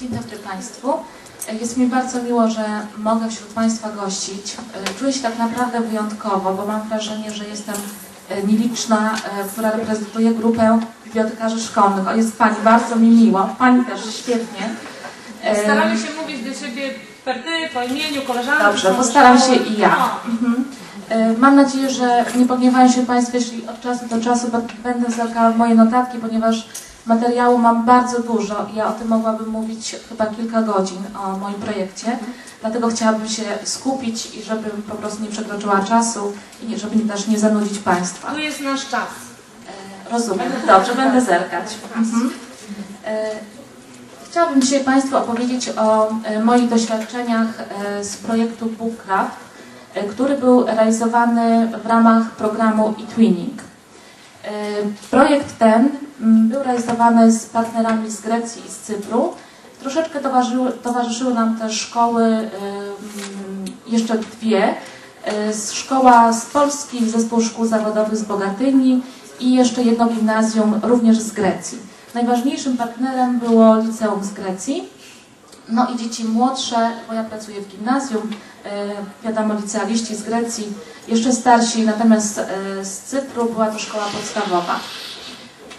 Dzień dobry Państwu. Jest mi bardzo miło, że mogę wśród Państwa gościć. Czuję się tak naprawdę wyjątkowo, bo mam wrażenie, że jestem nieliczna, która reprezentuje grupę bibliotekarzy szkolnych. O, jest Pani, bardzo mi miło. Pani też, świetnie. Staramy się mówić do siebie per ty, po imieniu, koleżanki. Dobrze, postaram się i ja. No. Mhm. E, Mam nadzieję, że nie pogniewają się Państwo, jeśli od czasu do czasu będę zerkała moje notatki, ponieważ materiału mam bardzo dużo i ja o tym mogłabym mówić chyba kilka godzin o moim projekcie. Dlatego chciałabym się skupić i żebym po prostu nie przekroczyła czasu i nie- żeby też nie zanudzić Państwa. Tu jest nasz czas. E, Rozumiem. Dobrze, będę zerkać. Mhm. E, Chciałabym dzisiaj Państwu opowiedzieć o e, moich doświadczeniach e, z projektu e, który był realizowany w ramach programu eTwinning. E, Projekt ten był realizowany z partnerami z Grecji i z Cypru. Troszeczkę towarzyszyły, nam też szkoły, jeszcze dwie. Z- Szkoła z Polski, Zespół Szkół Zawodowych z Bogatyni i jeszcze jedno gimnazjum również z Grecji. Najważniejszym partnerem było liceum z Grecji. No i dzieci młodsze, bo ja pracuję w gimnazjum, e, wiadomo licealiści z Grecji, jeszcze starsi, natomiast e, z Cypru była to szkoła podstawowa.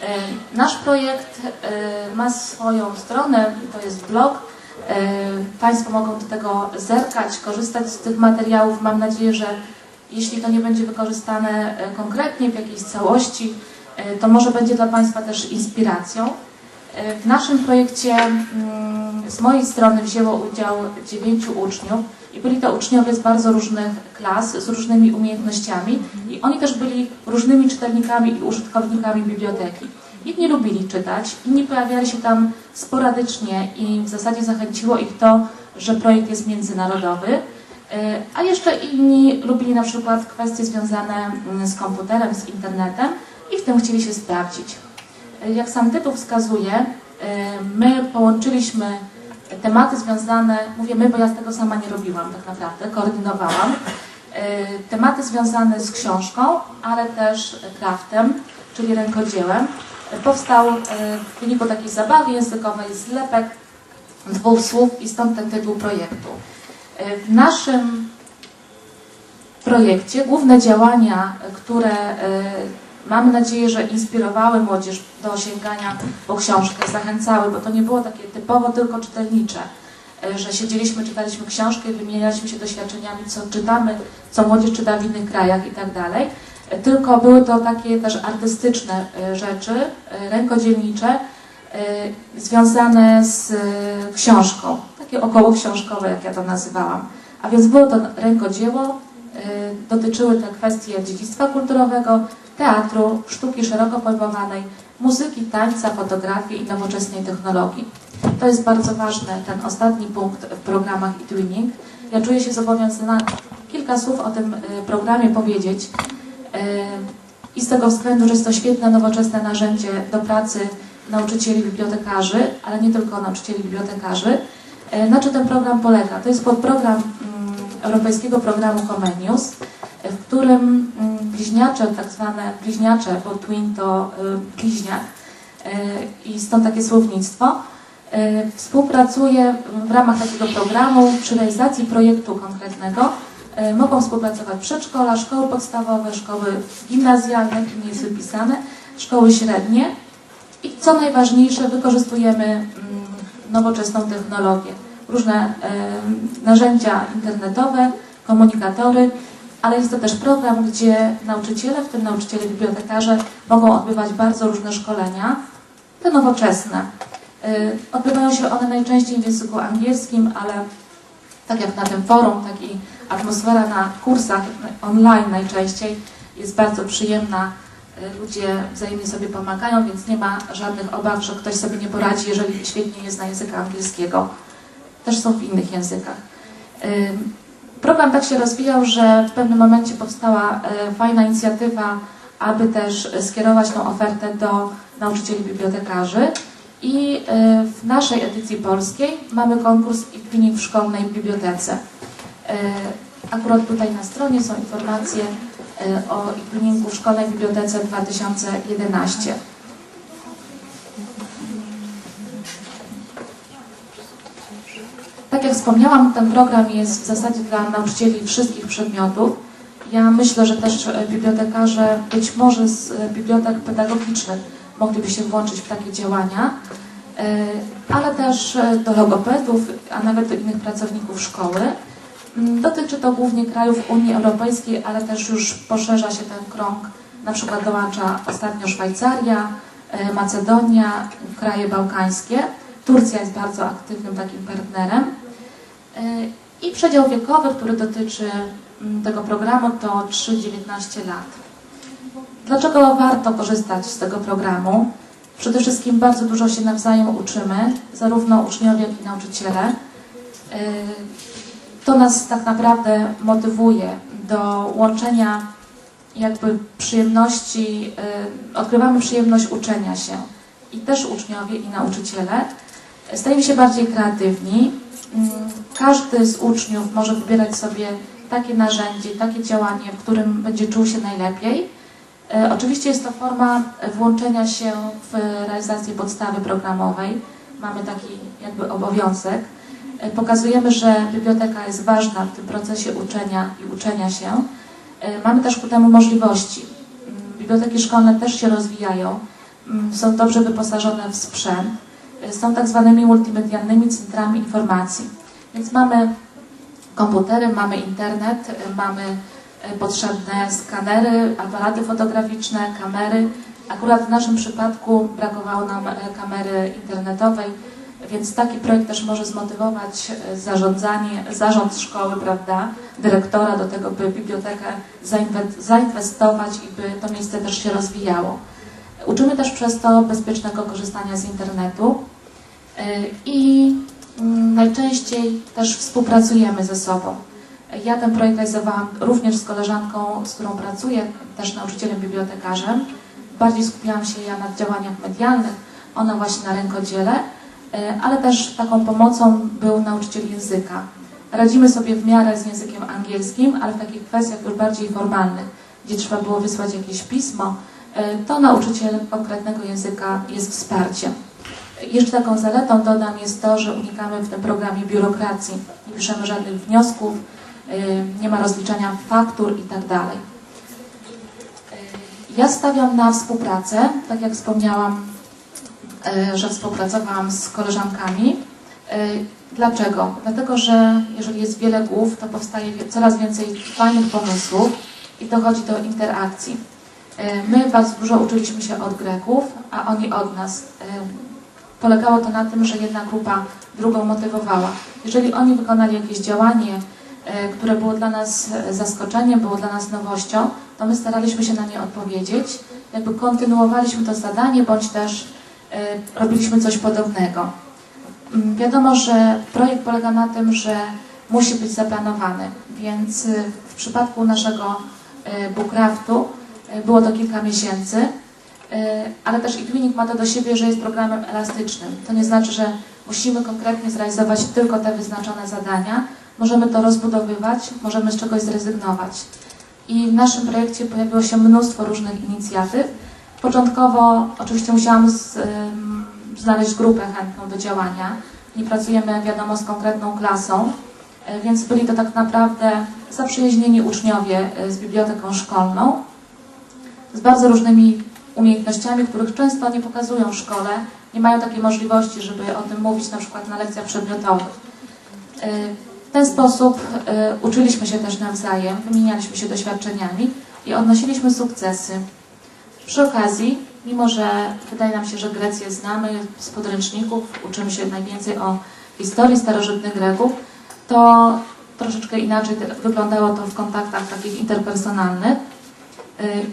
E, Nasz projekt e, ma swoją stronę, to jest blog. E, Państwo mogą do tego zerkać, korzystać z tych materiałów. Mam nadzieję, że jeśli to nie będzie wykorzystane konkretnie w jakiejś całości, to może będzie dla Państwa też inspiracją. W naszym projekcie mm, z mojej strony wzięło udział dziewięciu uczniów i byli to uczniowie z bardzo różnych klas, z różnymi umiejętnościami i oni też byli różnymi czytelnikami i użytkownikami biblioteki. Jedni lubili czytać, inni pojawiali się tam sporadycznie i w zasadzie zachęciło ich to, że projekt jest międzynarodowy, E, a jeszcze inni lubili na przykład kwestie związane mm, z komputerem, z internetem i w tym chcieli się sprawdzić. E, Jak sam tytuł wskazuje, e, my połączyliśmy tematy związane, mówię my, bo ja z tego sama nie robiłam tak naprawdę, koordynowałam, e, tematy związane z książką, ale też craftem, czyli rękodziełem. Powstał e, w wyniku takiej zabawy językowej zlepek dwóch słów i stąd ten tytuł projektu. E, W naszym projekcie główne działania, które mamy nadzieję, że inspirowały młodzież do sięgania po książkę, zachęcały, bo to nie było takie typowo tylko czytelnicze, e, że siedzieliśmy, czytaliśmy książkę i wymienialiśmy się doświadczeniami, co czytamy, co młodzież czyta w innych krajach i tak dalej. E, Tylko były to takie też artystyczne e, rzeczy, rękodzielnicze, związane z książką, takie około książkowe, jak ja to nazywałam. A więc było to rękodzieło, dotyczyły te kwestie dziedzictwa kulturowego, teatru, sztuki szeroko pojmowanej, muzyki, tańca, fotografii i nowoczesnej technologii. To jest bardzo ważny, ten ostatni punkt w programach eTwinning. Ja czuję się zobowiązana kilka słów o tym e, programie powiedzieć. E, I z tego względu, że jest to świetne, nowoczesne narzędzie do pracy nauczycieli, bibliotekarzy, ale nie tylko nauczycieli, bibliotekarzy. E, Na czym ten program polega? To jest podprogram mm, Europejskiego Programu Comenius, e, w którym mm, bliźniacze, tak zwane bliźniacze, bo twin to y, bliźniak e, i stąd takie słownictwo, e, współpracuje w ramach takiego programu przy realizacji projektu konkretnego. Mogą współpracować przedszkola, szkoły podstawowe, szkoły gimnazjalne, tu nie jest wypisane, szkoły średnie i co najważniejsze, wykorzystujemy mm, nowoczesną technologię, różne narzędzia internetowe, komunikatory, ale jest to też program, gdzie nauczyciele, w tym nauczyciele bibliotekarze, mogą odbywać bardzo różne szkolenia, te nowoczesne. Y, Odbywają się one najczęściej w języku angielskim, ale tak jak na tym forum, tak i atmosfera na kursach online najczęściej jest bardzo przyjemna. Y, Ludzie wzajemnie sobie pomagają, więc nie ma żadnych obaw, że ktoś sobie nie poradzi, jeżeli świetnie nie zna języka angielskiego. Też są w innych językach. Program tak się rozwijał, że w pewnym momencie powstała e, fajna inicjatywa, aby też skierować tą ofertę do nauczycieli bibliotekarzy. I e, w naszej edycji polskiej mamy konkurs e-twinning w szkolnej bibliotece. E, Akurat tutaj na stronie są informacje o e-twinningu w szkolnej bibliotece 2011. Tak wspomniałam, ten program jest w zasadzie dla nauczycieli wszystkich przedmiotów. Ja myślę, że też e, bibliotekarze być może z e, bibliotek pedagogicznych mogliby się włączyć w takie działania, e, ale też do logopedów, a nawet do innych pracowników szkoły. Mm, Dotyczy to głównie krajów Unii Europejskiej, ale też już poszerza się ten krąg. Na przykład dołącza ostatnio Szwajcaria, Macedonia, kraje bałkańskie. Turcja jest bardzo aktywnym takim partnerem. I przedział wiekowy, który dotyczy mm, tego programu, to 3-19 lat. Dlaczego warto korzystać z tego programu? Przede wszystkim bardzo dużo się nawzajem uczymy, zarówno uczniowie, jak i nauczyciele. E, To nas tak naprawdę motywuje do łączenia jakby przyjemności, y, odkrywamy przyjemność uczenia się i też uczniowie i nauczyciele. Stajemy się bardziej kreatywni. Mm, Każdy z uczniów może wybierać sobie takie narzędzie, takie działanie, w którym będzie czuł się najlepiej. E, Oczywiście jest to forma włączenia się w realizację podstawy programowej. Mamy taki jakby obowiązek. E, Pokazujemy, że biblioteka jest ważna w tym procesie uczenia i uczenia się. E, Mamy też ku temu możliwości. Mm, Biblioteki szkolne też się rozwijają, mm, są dobrze wyposażone w sprzęt, są tak zwanymi multimedialnymi centrami informacji. Więc mamy komputery, mamy internet, e, mamy e, potrzebne skanery, aparaty fotograficzne, kamery. Akurat w naszym przypadku brakowało nam e, kamery internetowej, więc taki projekt też może zmotywować zarządzanie, zarząd szkoły, prawda, dyrektora do tego, by bibliotekę zainwe- zainwestować i by to miejsce też się rozwijało. Uczymy też przez to bezpiecznego korzystania z internetu e, i mm, najczęściej też współpracujemy ze sobą. Ja ten projekt realizowałam również z koleżanką, z którą pracuję, też nauczycielem bibliotekarzem. Bardziej skupiałam się ja na działaniach medialnych, ona właśnie na rękodziele, e, ale też taką pomocą był nauczyciel języka. Radzimy sobie w miarę z językiem angielskim, ale w takich kwestiach już bardziej formalnych, gdzie trzeba było wysłać jakieś pismo, to nauczyciel konkretnego języka jest wsparciem. Jeszcze taką zaletą dodam jest to, że unikamy w tym programie biurokracji. Nie piszemy żadnych wniosków, y, nie ma rozliczania faktur i tak. Y, Ja stawiam na współpracę, tak jak wspomniałam, że współpracowałam z koleżankami. Dlaczego? Dlatego, że jeżeli jest wiele głów, to powstaje coraz więcej fajnych pomysłów i dochodzi do interakcji. Y, My bardzo dużo uczyliśmy się od Greków, a oni od nas. Y, Polegało to na tym, że jedna grupa drugą motywowała. Jeżeli oni wykonali jakieś działanie, e, które było dla nas e, zaskoczeniem, było dla nas nowością, to my staraliśmy się na nie odpowiedzieć. Jakby kontynuowaliśmy to zadanie, bądź też e, robiliśmy coś podobnego. Mm, Wiadomo, że projekt polega na tym, że musi być zaplanowany, więc e, w przypadku naszego e, Bookraftu e, było to kilka miesięcy. E, ale też eTwinning ma to do siebie, że jest programem elastycznym. To nie znaczy, że musimy konkretnie zrealizować tylko te wyznaczone zadania. Możemy to rozbudowywać, możemy z czegoś zrezygnować. I w naszym projekcie pojawiło się mnóstwo różnych inicjatyw. Początkowo oczywiście musiałam z, znaleźć grupę chętną do działania. Nie pracujemy, wiadomo, z konkretną klasą, e, więc byli to tak naprawdę zaprzyjaźnieni uczniowie e, z biblioteką szkolną, z bardzo różnymi umiejętnościami, których często nie pokazują w szkole, nie mają takiej możliwości, żeby o tym mówić na przykład na lekcjach przedmiotowych. Y, W ten sposób y, uczyliśmy się też nawzajem, wymienialiśmy się doświadczeniami i odnosiliśmy sukcesy. Przy okazji, mimo że wydaje nam się, że Grecję znamy z podręczników, uczymy się najwięcej o historii starożytnych Greków, to troszeczkę inaczej wyglądało to w kontaktach takich interpersonalnych.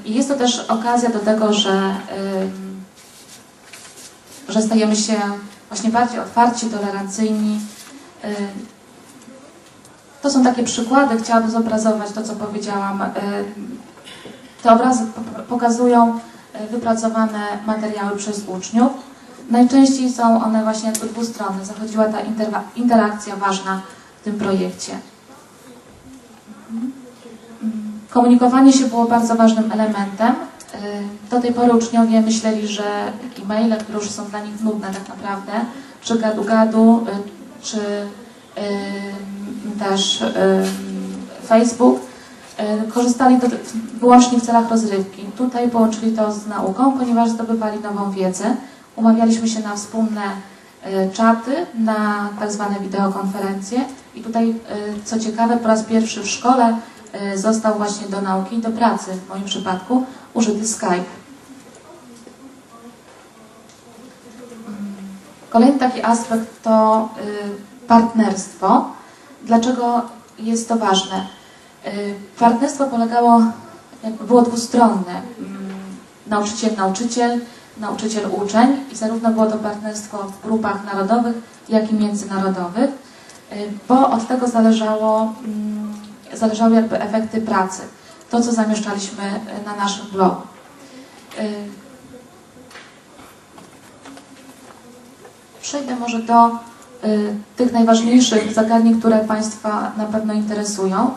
I jest to też okazja do tego, że, że stajemy się właśnie bardziej otwarci, tolerancyjni. To są takie przykłady, chciałabym zobrazować to, co powiedziałam. Te obrazy po- pokazują y, wypracowane materiały przez uczniów. Najczęściej są one właśnie dwustronne. Zachodziła ta interakcja ważna w tym projekcie. Komunikowanie się było bardzo ważnym elementem. Y, Do tej pory uczniowie myśleli, że e-maile, które już są dla nich nudne tak naprawdę, czy gadu-gadu, y, czy też Facebook, y, korzystali do, wyłącznie w celach rozrywki. Tutaj połączyli to z nauką, ponieważ zdobywali nową wiedzę. Umawialiśmy się na wspólne czaty, na tak zwane wideokonferencje i tutaj, co ciekawe, po raz pierwszy w szkole został właśnie do nauki i do pracy, w moim przypadku, użyty Skype. Kolejny taki aspekt to y, partnerstwo. Dlaczego jest to ważne? Y, Partnerstwo polegało, jakby było dwustronne. Mm, Nauczyciel-nauczyciel, nauczyciel-uczeń i zarówno było to partnerstwo w grupach narodowych, jak i międzynarodowych, y, bo od tego zależało, mm, zależały jakby efekty pracy. To, co zamieszczaliśmy y, na naszym blogu. Y, Przejdę może do y, tych najważniejszych zagadnień, które Państwa na pewno interesują.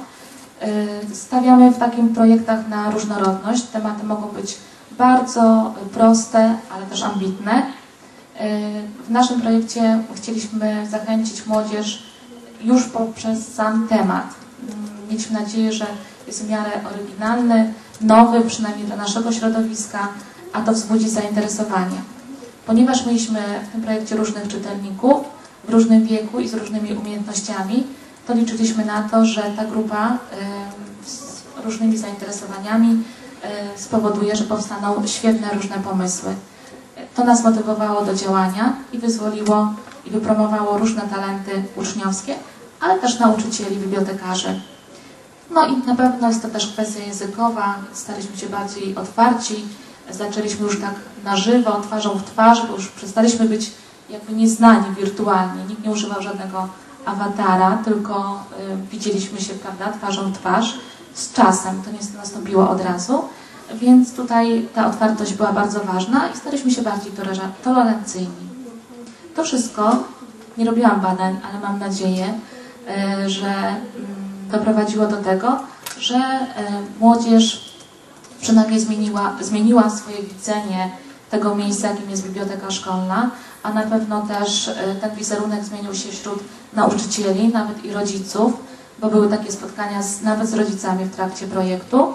Stawiamy w takim projektach na różnorodność. Tematy mogą być bardzo proste, ale też ambitne. W naszym projekcie chcieliśmy zachęcić młodzież już poprzez sam temat. Mieliśmy nadzieję, że jest w miarę oryginalny, nowy, przynajmniej dla naszego środowiska, a to wzbudzi zainteresowanie. Ponieważ mieliśmy w tym projekcie różnych czytelników w różnym wieku i z różnymi umiejętnościami, to liczyliśmy na to, że ta grupa z różnymi zainteresowaniami spowoduje, że powstaną świetne różne pomysły. To nas motywowało do działania i wyzwoliło i wypromowało różne talenty uczniowskie, ale też nauczycieli, bibliotekarzy. No i na pewno jest to też kwestia językowa. Staliśmy się bardziej otwarci, zaczęliśmy już tak na żywo, twarzą w twarz, bo już przestaliśmy być jakby nieznani wirtualnie. Nikt nie używał żadnego awatara, tylko y, widzieliśmy się, prawda, twarzą w twarz. Z czasem to nie nastąpiło od razu, więc tutaj ta otwartość była bardzo ważna i staliśmy się bardziej tolera- tolerancyjni. To wszystko, nie robiłam badań, ale mam nadzieję, y, że mm, doprowadziło do tego, że y, młodzież przynajmniej zmieniła, zmieniła swoje widzenie tego miejsca, jakim jest biblioteka szkolna, a na pewno też y, ten wizerunek zmienił się wśród nauczycieli, nawet i rodziców, bo były takie spotkania z, nawet z rodzicami w trakcie projektu.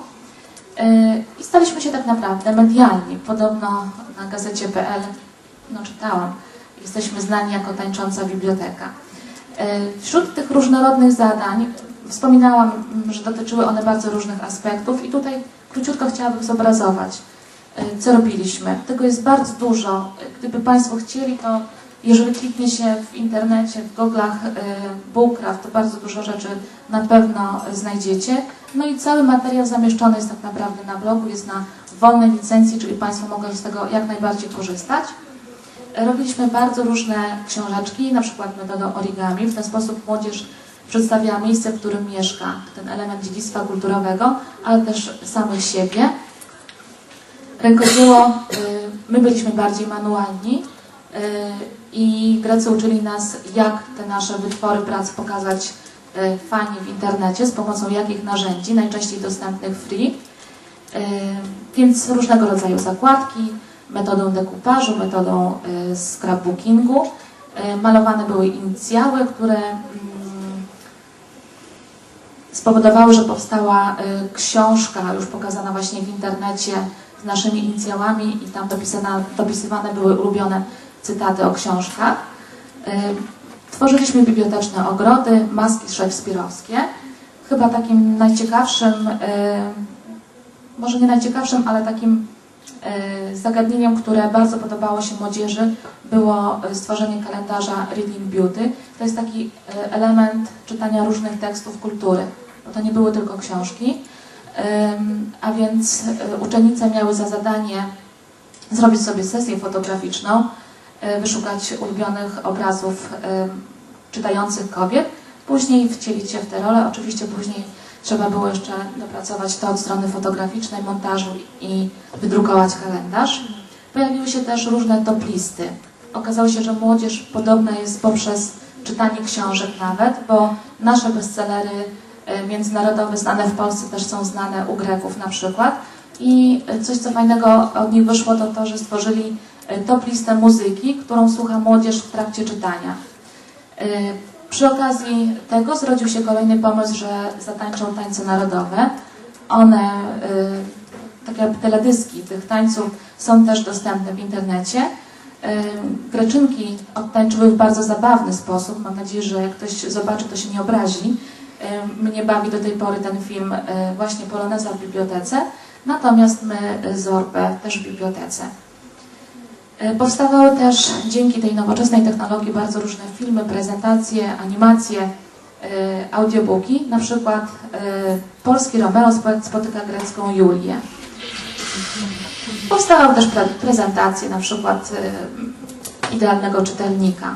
Y, I staliśmy się tak naprawdę medialni. Podobno na gazecie.pl, no czytałam, jesteśmy znani jako tańcząca biblioteka. Wśród tych różnorodnych zadań wspominałam, mm, że dotyczyły one bardzo różnych aspektów i tutaj króciutko chciałabym zobrazować, y, co robiliśmy. Tego jest bardzo dużo. Gdyby Państwo chcieli, to jeżeli kliknie się w internecie, w goglach y, Bullcraft, to bardzo dużo rzeczy na pewno znajdziecie. No i cały materiał zamieszczony jest tak naprawdę na blogu, jest na wolnej licencji, czyli Państwo mogą z tego jak najbardziej korzystać. Robiliśmy bardzo różne książeczki, na przykład metodą origami. W ten sposób młodzież przedstawia miejsce, w którym mieszka, ten element dziedzictwa kulturowego, ale też samych siebie. Rękodzieło, y, my byliśmy bardziej manualni y, i Grecy uczyli nas, jak te nasze wytwory prac pokazać y, fajnie w internecie, z pomocą jakich narzędzi, najczęściej dostępnych free. Więc różnego rodzaju zakładki, metodą dekupażu, metodą scrapbookingu. Malowane były inicjały, które mm, spowodowały, że powstała y, książka już pokazana właśnie w internecie z naszymi inicjałami i tam dopisana, dopisywane były ulubione cytaty o książkach. Y, Tworzyliśmy biblioteczne ogrody, maski szekspirowskie. Chyba takim najciekawszym, y, może nie najciekawszym, ale takim zagadnieniem, które bardzo podobało się młodzieży, było stworzenie kalendarza Reading Beauty. To jest taki element czytania różnych tekstów kultury, to nie były tylko książki. A więc y, uczennice miały za zadanie zrobić sobie sesję fotograficzną, y, wyszukać ulubionych obrazów czytających kobiet, później wcielić się w te role. Oczywiście później trzeba było jeszcze dopracować to od strony fotograficznej, montażu i wydrukować kalendarz. Pojawiły się też różne top listy. Okazało się, że młodzież podobna jest poprzez czytanie książek nawet, bo nasze bestsellery y, międzynarodowe znane w Polsce też są znane u Greków na przykład. I y, coś, co fajnego od nich wyszło, to to, że stworzyli y, top listę muzyki, którą słucha młodzież w trakcie czytania. Przy okazji tego zrodził się kolejny pomysł, że zatańczą tańce narodowe. One, tak jak teledyski tych tańców, są też dostępne w internecie. Greczynki odtańczyły w bardzo zabawny sposób. Mam nadzieję, że jak ktoś zobaczy, to się nie obrazi. Mnie bawi do tej pory ten film y, właśnie Poloneza w bibliotece, natomiast my y, Zorbę też w bibliotece. Y, Powstawały też dzięki tej nowoczesnej technologii bardzo różne filmy, prezentacje, animacje, audiobooki. Na przykład polski Romeo spo- spotyka grecką Julię. Powstawały też pre- prezentacje, na przykład idealnego czytelnika.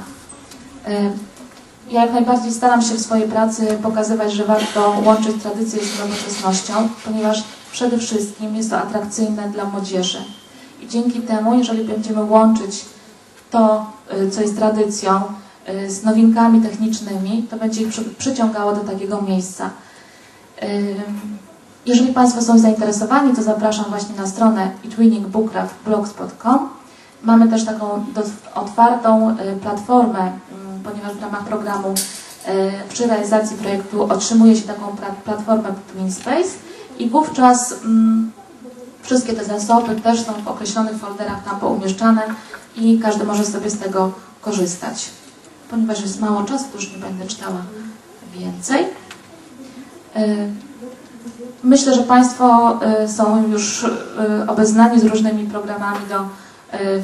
Y, Ja jak najbardziej staram się w swojej pracy pokazywać, że warto łączyć tradycję z nowoczesnością, ponieważ przede wszystkim jest to atrakcyjne dla młodzieży. I dzięki temu, jeżeli będziemy łączyć to, y, co jest tradycją, y, z nowinkami technicznymi, to będzie ich przy, przyciągało do takiego miejsca. Ym, Jeżeli Państwo są zainteresowani, to zapraszam właśnie na stronę etwinningbookcraft.blogspot.com. Mamy też taką otwartą y, platformę, mm, ponieważ w ramach programu y, przy realizacji projektu otrzymuje się taką platformę TwinSpace i wówczas mm, wszystkie te zasoby też są w określonych folderach tam poumieszczane i każdy może sobie z tego korzystać. Ponieważ jest mało czasu, to już nie będę czytała więcej. Y, Myślę, że Państwo y, są już obeznani z różnymi programami do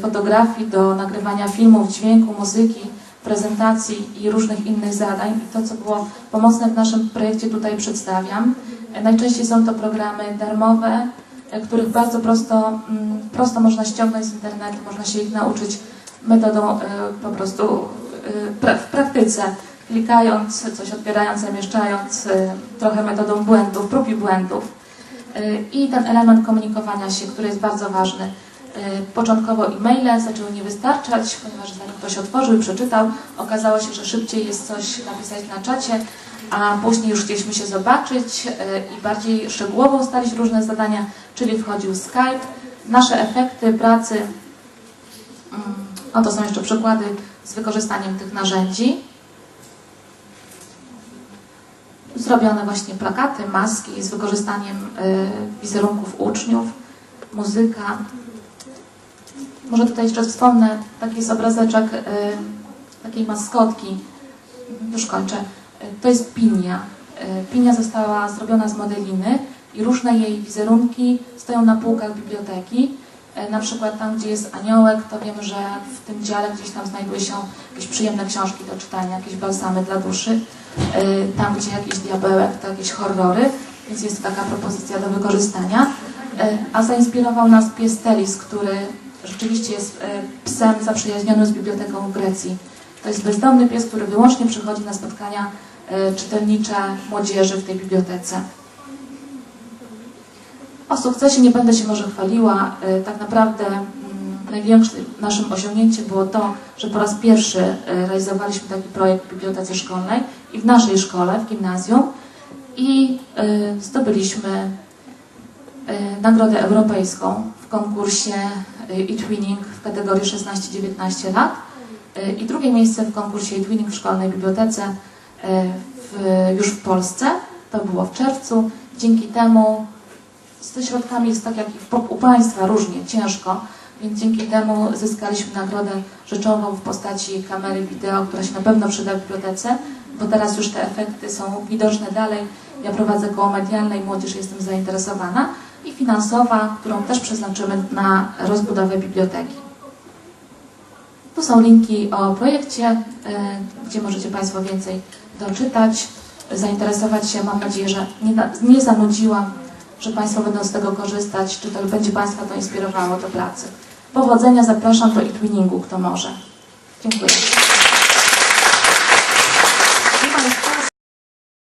fotografii, do nagrywania filmów, dźwięku, muzyki, prezentacji i różnych innych zadań. To, co było pomocne w naszym projekcie tutaj przedstawiam. Najczęściej są to programy darmowe, y, których bardzo prosto, mm, prosto można ściągnąć z internetu, można się ich nauczyć metodą y, po prostu pra- w praktyce klikając, coś odbierając, zamieszczając, trochę metodą błędów, prób i błędów. I ten element komunikowania się, który jest bardzo ważny. Y, Początkowo e-maile zaczęły nie wystarczać, ponieważ zanim ktoś otworzył i przeczytał, okazało się, że szybciej jest coś napisać na czacie, a później już chcieliśmy się zobaczyć y, i bardziej szczegółowo ustalić różne zadania, czyli wchodził Skype. Nasze efekty pracy, mm, no to są jeszcze przykłady z wykorzystaniem tych narzędzi. zrobione właśnie plakaty, maski z wykorzystaniem y, wizerunków uczniów, muzyka. Może tutaj jeszcze wspomnę, taki jest obrazeczek y, takiej maskotki. Już kończę. Y, To jest pinia. Y, Pinia została zrobiona z modeliny i różne jej wizerunki stoją na półkach biblioteki. Na przykład tam, gdzie jest aniołek, to wiem, że w tym dziale gdzieś tam znajdują się jakieś przyjemne książki do czytania, jakieś balsamy dla duszy. Tam, gdzie jakiś diabełek, to jakieś horrory, więc jest taka propozycja do wykorzystania. A zainspirował nas pies Telis, który rzeczywiście jest y, psem zaprzyjaźnionym z biblioteką Grecji. To jest bezdomny pies, który wyłącznie przychodzi na spotkania y, czytelnicze młodzieży w tej bibliotece. O sukcesie nie będę się może chwaliła. Y, Tak naprawdę mm, największym naszym osiągnięciem było to, że po raz pierwszy realizowaliśmy taki projekt w bibliotece szkolnej i w naszej szkole, w gimnazjum i zdobyliśmy nagrodę europejską w konkursie y, e-twinning w kategorii 16-19 lat y, i drugie miejsce w konkursie e-twinning w szkolnej bibliotece y, w, już w Polsce. To było w czerwcu. Dzięki temu z tymi środkami jest tak jak i w, u Państwa różnie, ciężko, więc dzięki temu zyskaliśmy nagrodę rzeczową w postaci kamery wideo, która się na pewno przyda w bibliotece, bo teraz już te efekty są widoczne dalej. Ja prowadzę koło medialne i młodzież jestem zainteresowana i finansowa, którą też przeznaczymy na rozbudowę biblioteki. Tu są linki o projekcie, y, gdzie możecie Państwo więcej doczytać, zainteresować się. Mam nadzieję, że nie, nie zanudziłam, że Państwo będą z tego korzystać, czy to będzie Państwa to inspirowało do pracy. Powodzenia, zapraszam do e-twinningu, kto może. Dziękuję.